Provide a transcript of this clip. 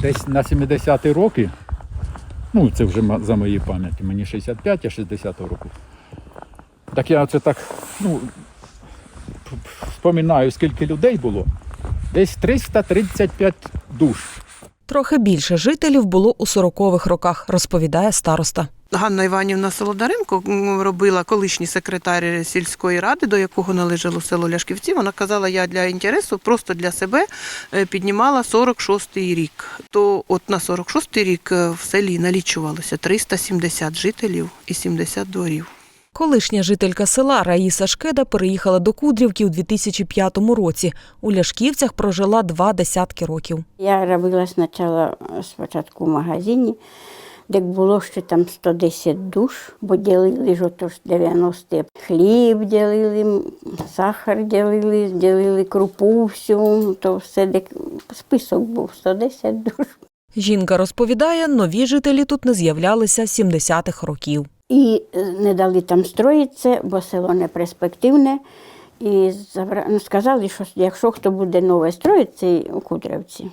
десь на 70-ті роки, ну це вже за моєю пам'яті, мені 65, я 60-го року. Так я це так, ну, вспоминаю, скільки людей було. Десь 335 душ. Трохи більше жителів було у 40-х роках, розповідає староста. Ганна Іванівна Солодаренко робила колишній секретар сільської ради, до якого належало село Ляшківці. Вона казала, я для інтересу, просто для себе е, піднімала 46-й рік. То от на 46-й рік е, в селі налічувалося 370 жителів і 70 дворів. Колишня жителька села Раїса Шкеда переїхала до Кудрівки у 2005 році. У Ляшківцях прожила два десятки років. Я робила спочатку, спочатку в магазині, де було ще там 110 душ, бо ділили ж ото ж 90 хліб ділили, сахар ділили, ділили крупу всю, то все де список був 110 душ. Жінка розповідає, нові жителі тут не з'являлися з 70-х років. І е, не дали там строїтися, бо село не перспективне. І ну, сказали, що якщо хто буде нове строїтися у Кудрявці,